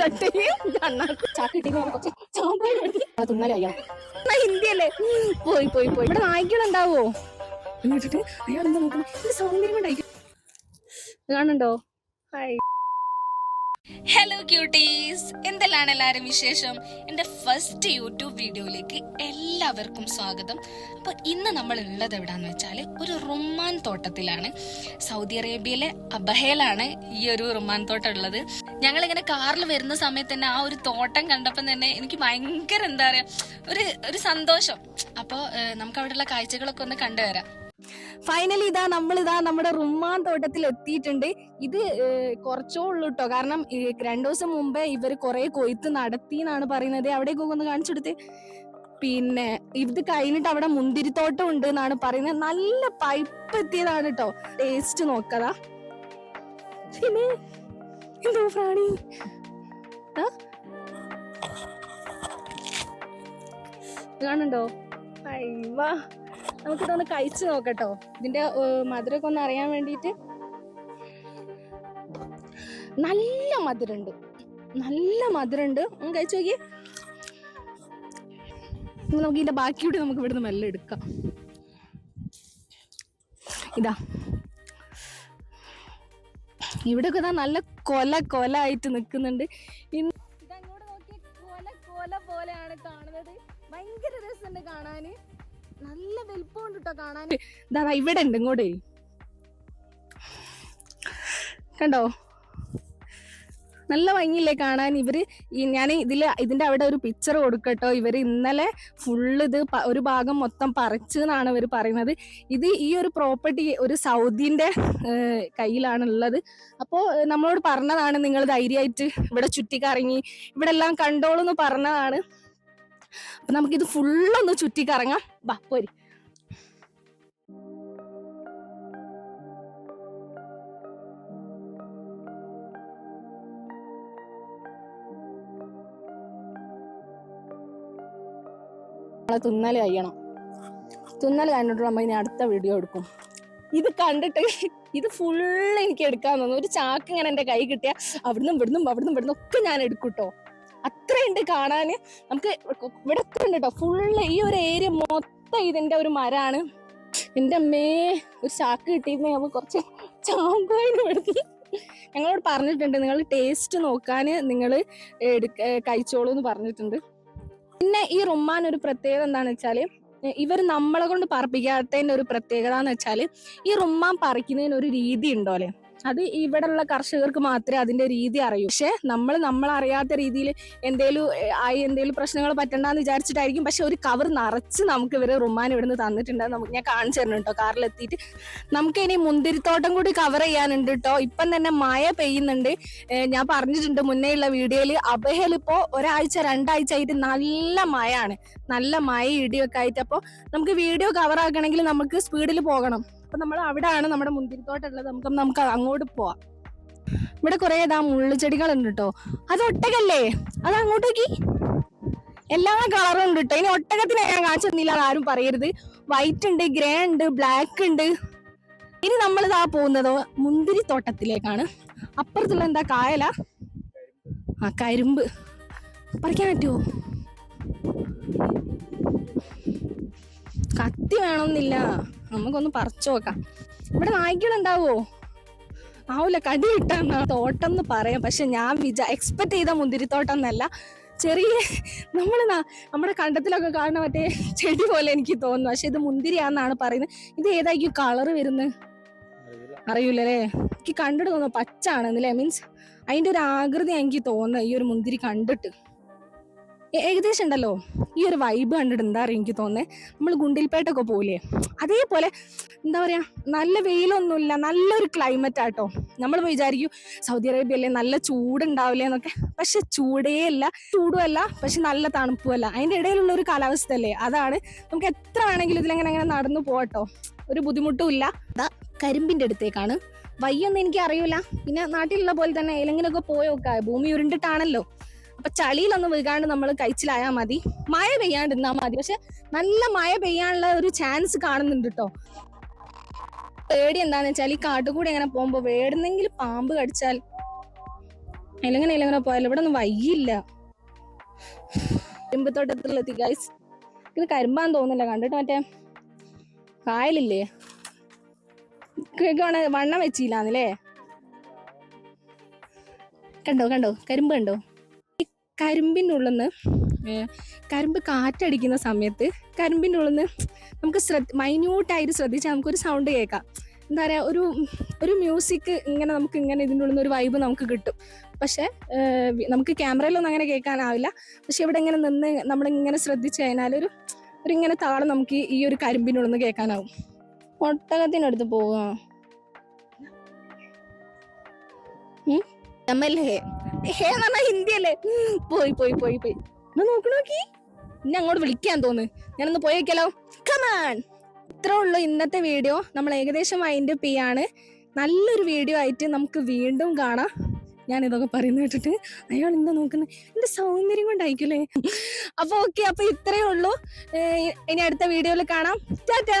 ചട്ടയും തിന്നലയ്യ ഹിന്ദിയല്ലേ പോയി പോയി പോയി. ഇവിടെ നായ്ക്കളുണ്ടാവോ എന്നിട്ട് അയാൾ എന്താ നോക്കണം ഇത് സൗന്ദര്യം കാണുന്നുണ്ടോ? ഹായ് ഹലോ ക്യൂട്ടീസ് എന്തെല്ലാണ് എല്ലാവരും വിശേഷം? എന്റെ ഫസ്റ്റ് യൂട്യൂബ് വീഡിയോയിലേക്ക് എല്ലാവർക്കും സ്വാഗതം. അപ്പോൾ ഇന്ന് നമ്മൾ ഉള്ളത് എവിടാന്ന് വെച്ചാൽ ഒരു റുമാൻ തോട്ടത്തിലാണ്. സൗദി അറേബ്യയിലെ അബഹയിലാണ് ഈ ഒരു റുമാൻ തോട്ടം ഉള്ളത്. ഞങ്ങളിങ്ങനെ കാറിൽ വരുന്ന സമയത്ത് തന്നെ ആ ഒരു തോട്ടം കണ്ടപ്പം തന്നെ എനിക്ക് ഭയങ്കര എന്താ പറയുക ഒരു ഒരു സന്തോഷം. അപ്പോൾ നമുക്ക് അവിടെയുള്ള കാഴ്ചകളൊക്കെ ഒന്ന് കണ്ടുവരാം. ഫൈനലി ഇതാ നമ്മൾ ഇതാ നമ്മുടെ റുമ്മാൻ തോട്ടത്തിൽ എത്തിയിട്ടുണ്ട് ഇത് കുറച്ചോ ഉള്ളൂ കേട്ടോ കാരണം രണ്ടു ദിവസം മുമ്പേ ഇവർ കുറെ കൊയ്ത്ത് നടത്തി എന്നാണ് പറയുന്നത്. അവിടെ ഒന്ന് കാണിച്ചു കൊടുത്തേ. പിന്നെ ഇത് കഴിഞ്ഞിട്ട് അവിടെ മുന്തിരിത്തോട്ടം ഉണ്ട് എന്നാണ് പറയുന്നത്. നല്ല പൈപ്പ് എത്തിയതാണ് കേട്ടോ ടേസ്റ്റ് നോക്കതാ. പിന്നെ എന്തോ പ്രാണി? കാണണ്ടോ അയ്യവാ. നമുക്കിതൊന്ന് കഴിച്ചു നോക്കട്ടോ. ഇതിന്റെ മധുരമൊക്കെ ഒന്ന് അറിയാൻ വേണ്ടിയിട്ട്. നല്ല മധുരമുണ്ട്. നല്ല മധുരമുണ്ട്. ഒന്ന് കഴിച്ചു നോക്കി നമുക്ക് ഇതിന്റെ കൂടി നമുക്ക് ഇവിടുന്ന് മെല്ലെ എടുക്കാം. ഇതാ. ഇവിടെയൊക്കെ ഇതാ നല്ല കൊല കൊല ആയിട്ട് നിൽക്കുന്നുണ്ട് ഇതങ്ങോട്ട് നോക്കി കൊല കൊല പോലെയാണ് കാണുന്നത്. ഭയങ്കര രസമുണ്ട് കാണാന് നല്ല വലിപ്പമുണ്ട് കേട്ടോ കാണാൻ ഇവിടെ ഉണ്ട് ഇങ്ങോട്ടേ. കണ്ടോ? നല്ല ഭംഗിയില്ലേ കാണാൻ. ഇവർ ഈ ഞാൻ ഇതിൽ ഇതിന്റെ അവിടെ ഒരു പിക്ചർ കൊടുക്കട്ടോ. ഇവർ ഇന്നലെ ഫുള്ള് ഇത് ഒരു ഭാഗം മൊത്തം പറിച്ചു എന്നാണ് ഇവർ പറയുന്നത്. ഇത് ഈ ഒരു പ്രോപ്പർട്ടി ഒരു സൗദിന്റെ കയ്യിലാണ് ഉള്ളത് അപ്പോൾ നമ്മളോട് പറഞ്ഞതാണ് നിങ്ങൾ ധൈര്യമായിട്ട് ഇവിടെ ചുറ്റിക്കറങ്ങി. ഇവിടെ എല്ലാം കണ്ടോളൂ എന്ന് പറഞ്ഞതാണ്. അപ്പൊ നമുക്കിത് ഫുള്ളൊന്ന് ചുറ്റിക്കറങ്ങാം. ബാ പോരി. നമ്മളെ തുന്നൽ കഴിയണം. തുന്നൽ കഴിഞ്ഞിട്ട് നമ്മൾ ഇനി അടുത്ത വീഡിയോ എടുക്കും. ഇത് കണ്ടിട്ട് ഇത് ഫുള്ള് എനിക്ക് എടുക്കാൻ തോന്നുന്നു. ഒരു ചാക്ക് ഇങ്ങനെ എന്റെ കൈ കിട്ടിയ അവിടുന്ന് ഇവിടുന്നും അവിടുന്ന് ഇവിടുന്നും ഒക്കെ ഞാൻ എടുക്കൂട്ടോ അത്രയുണ്ട് കാണാൻ നമുക്ക് ഇവിടെ ഉണ്ട് കേട്ടോ ഫുള്ള് ഈ ഒരു ഏരിയ മൊത്തം ഇതിന്റെ ഒരു മരമാണ് എന്റെ അമ്മേ ഒരു ചാക്ക് കിട്ടിയിരുന്നേ അപ്പോൾ കുറച്ച് ചാമ്പായിരുന്നു എടുത്ത് ഞങ്ങളോട് പറഞ്ഞിട്ടുണ്ട് നിങ്ങൾ ടേസ്റ്റ് നോക്കാൻ നിങ്ങൾ കഴിച്ചോളൂ എന്ന് പറഞ്ഞിട്ടുണ്ട്. പിന്നെ ഈ റുമ്മാൻ ഒരു പ്രത്യേകത എന്താണെന്ന് വെച്ചാൽ ഇവർ നമ്മളെ കൊണ്ട് പറപ്പിക്കാത്തതിന്റെ ഒരു പ്രത്യേകത എന്ന് വെച്ചാൽ ഈ റുമ്മാൻ പറിക്കുന്നതിന് ഒരു രീതി ഉണ്ടോ അല്ലെ? അത് ഇവിടെയുള്ള കർഷകർക്ക് മാത്രമേ അതിന്റെ രീതി അറിയൂ. പക്ഷെ നമ്മൾ നമ്മൾ അറിയാത്ത രീതിയിൽ എന്തേലും ആയി എന്തേലും പ്രശ്നങ്ങൾ പറ്റണ്ടെന്ന് വിചാരിച്ചിട്ടായിരിക്കും. പക്ഷെ ഒരു കവർ നിറച്ച് നമുക്ക് ഇവർ റുമാൻ ഇവിടുന്ന് തന്നിട്ടുണ്ട്. നമുക്ക് ഞാൻ കാണിച്ചു തരണം കേട്ടോ. കാറിലെത്തിയിട്ട് നമുക്ക് ഇനി മുന്തിരിത്തോട്ടം കൂടി കവർ ചെയ്യാനുണ്ട് കേട്ടോ. ഇപ്പം തന്നെ മഴ പെയ്യുന്നുണ്ട്. ഞാൻ പറഞ്ഞിട്ടുണ്ട് മുന്നേ ഉള്ള വീഡിയോയിൽ അബഹൽ ഒരാഴ്ച രണ്ടാഴ്ച ആയിട്ട് നല്ല മഴയാണ്. നല്ല മഴ ഇടിയൊക്കെ ആയിട്ട്. അപ്പോൾ നമുക്ക് വീഡിയോ കവർ ആക്കണമെങ്കിൽ നമുക്ക് സ്പീഡിൽ പോകണം. അപ്പൊ നമ്മൾ അവിടെയാണ് നമ്മുടെ മുന്തിരിത്തോട്ടുള്ളത്. നമുക്ക് നമുക്ക് അങ്ങോട്ട് പോവാം. ഇവിടെ കുറെ ഇതാ ഉണ്ട് കേട്ടോ. അത് ഒട്ടകല്ലേ? അത് അങ്ങോട്ട് നോക്കി. എല്ലാ കളറും ഉണ്ട് കേട്ടോ. ഇനി ഒട്ടകത്തിനെ ഞാൻ കാണിച്ചു തന്നില്ല ആരും പറയരുത്. വൈറ്റ് ഉണ്ട് ഗ്രേ ഉണ്ട് ബ്ലാക്ക് ഉണ്ട്. ഇനി നമ്മൾ ഇതാ പോകുന്നത് മുന്തിരിത്തോട്ടത്തിലേക്കാണ്. അപ്പുറത്തുള്ള എന്താ കായല? ആ കരിമ്പ്. പറിക്കാൻ പറ്റുമോ കത്തി വേണമെന്നില്ല. നമുക്കൊന്ന് പറിച്ചു നോക്കാം. ഇവിടെ നായ്ക്കളുണ്ടാവോ ആവൂല കടി കിട്ടാന്ന തോട്ടം എന്ന് പറയാം. പക്ഷെ ഞാൻ വിചാ എക്സ്പെക്ട് ചെയ്ത മുന്തിരിത്തോട്ടം എന്നല്ല ചെറിയ നമ്മൾ നമ്മുടെ കണ്ടത്തിലൊക്കെ കാണുന്ന മറ്റേ ചെടി പോലെ എനിക്ക് തോന്നുന്നു. പക്ഷെ ഇത് മുന്തിരിയാന്നാണ് പറയുന്നത്. ഇത് ഏതായിരിക്കും കളറ് വരുന്നത് അറിയൂലേ എനിക്ക് കണ്ടിട്ട് തോന്നുന്നു പച്ച ആണെന്നല്ലേ മീൻസ് അതിന്റെ ഒരു ആകൃതി എനിക്ക് തോന്നുന്നു ഈ ഒരു മുന്തിരി കണ്ടിട്ട്. ഏകദേശം ഉണ്ടല്ലോ. ഈ ഒരു വൈബ് കണ്ടിട്ട് എന്താ അറിയാം എനിക്ക് തോന്നുന്നത് നമ്മൾ ഗുണ്ടിൽപേട്ടൊക്കെ പോലെ അതേപോലെ എന്താ പറയുക നല്ല വെയിലൊന്നുമില്ല നല്ലൊരു ക്ലൈമറ്റ് ആട്ടോ. നമ്മൾ വിചാരിക്കും സൗദി അറേബ്യ അല്ലേ നല്ല ചൂടുണ്ടാവില്ലേ എന്നൊക്കെ. പക്ഷെ ചൂടേ അല്ല. ചൂടും അല്ല പക്ഷെ നല്ല തണുപ്പും അല്ല. അതിന്റെ ഇടയിലുള്ള ഒരു കാലാവസ്ഥ അല്ലേ അതാണ്. നമുക്ക് എത്ര വേണമെങ്കിലും ഇതിലെങ്ങനെ അങ്ങനെ നടന്നു പോകട്ടോ ഒരു ബുദ്ധിമുട്ടും ഇല്ല. അതാ കരിമ്പിന്റെ അടുത്തേക്കാണ്. വയ്യൊന്നും എനിക്ക് അറിയില്ല പിന്നെ നാട്ടിലുള്ള പോലെ തന്നെ ഏലെങ്കിലൊക്കെ പോയോക്ക. ഭൂമി ഉരുണ്ടിട്ടാണല്ലോ. അപ്പൊ ചളിയിലൊന്നും വീകാണ്ട് നമ്മൾ കഴിച്ചിലായാൽ മതി. മഴ പെയ്യാണ്ട് ഇന്നാ മതി. പക്ഷെ നല്ല മഴ പെയ്യാനുള്ള ഒരു ചാൻസ് കാണുന്നുണ്ട് കേട്ടോ പേടി എന്താന്ന് വെച്ചാൽ ഈ കാട്ടുകൂടി അങ്ങനെ പോകുമ്പോ വേടുന്നെങ്കിൽ പാമ്പ് കടിച്ചാൽ എലങ്ങനെ എലങ്ങനെ പോയാലോ ഇവിടെ ഒന്നും വയ്യില്ല. കരിമ്പത്തോട്ടത്തിലെത്തി ഗൈസ് ഇത് കരിമ്പാന്ന് തോന്നുന്നില്ല. കണ്ടിട്ട് മറ്റേ കായലില്ലേ? വണ്ണം വെച്ചില്ലാന്നല്ലേ? കണ്ടോ കണ്ടോ? കരിമ്പ് കണ്ടോ? നിന്ന് കരിമ്പ് കാറ്റടിക്കുന്ന സമയത്ത് കരിമ്പിന്റെ ഉള്ളിൽ നിന്ന് നമുക്ക് ശ്രദ്ധ മൈന്യൂട്ടായിട്ട് ശ്രദ്ധിച്ചാൽ നമുക്കൊരു സൗണ്ട് കേൾക്കാം. എന്താ പറയുക ഒരു ഒരു മ്യൂസിക് ഇങ്ങനെ നമുക്ക് ഇങ്ങനെ ഇതിന്റെ ഉള്ളിൽ നിന്ന് ഒരു വൈബ് നമുക്ക് കിട്ടും. പക്ഷേ നമുക്ക് ക്യാമറയിലൊന്നും അങ്ങനെ കേൾക്കാനാവില്ല. പക്ഷെ ഇവിടെ ഇങ്ങനെ നിന്ന് നമ്മളിങ്ങനെ ശ്രദ്ധിച്ചു കഴിഞ്ഞാൽ ഒരു ഒരു ഇങ്ങനെ താളം നമുക്ക് ഈ- ഒരു കരിമ്പിന്റെ ഉള്ളിൽ നിന്ന് കേൾക്കാനാവും. ഒട്ടകത്തിനടുത്ത് പോവുക നമ്മല്ലേ ഹേ എന്ന് പറഞ്ഞാൽ ഹിന്ദി അല്ലേ? പോയി പോയി പോയി പോയി. എന്നാ നോക്കി നോക്കി. ഇനി അങ്ങോട്ട് വിളിക്കാൻ തോന്നുന്നു ഞാനൊന്ന് പോയേക്കാലോ കമാൻ ഇത്രേ ഉള്ളൂ ഇന്നത്തെ വീഡിയോ. നമ്മൾ ഏകദേശം വൈൻഡ് അപ്പ് ചെയ്യാണ്. നല്ലൊരു വീഡിയോ ആയിട്ട് നമുക്ക് വീണ്ടും കാണാം. ഞാൻ ഇതൊക്കെ പറയുന്ന കേട്ടിട്ട് അയാൾ എന്താ നോക്കുന്നത് എന്റെ സൗന്ദര്യം കൊണ്ടായിരിക്കുമല്ലേ അപ്പോൾ ഓക്കെ അപ്പോൾ ഇത്രയേ ഉള്ളൂ. ഇനി അടുത്ത വീഡിയോയിൽ കാണാം. ടാറ്റാ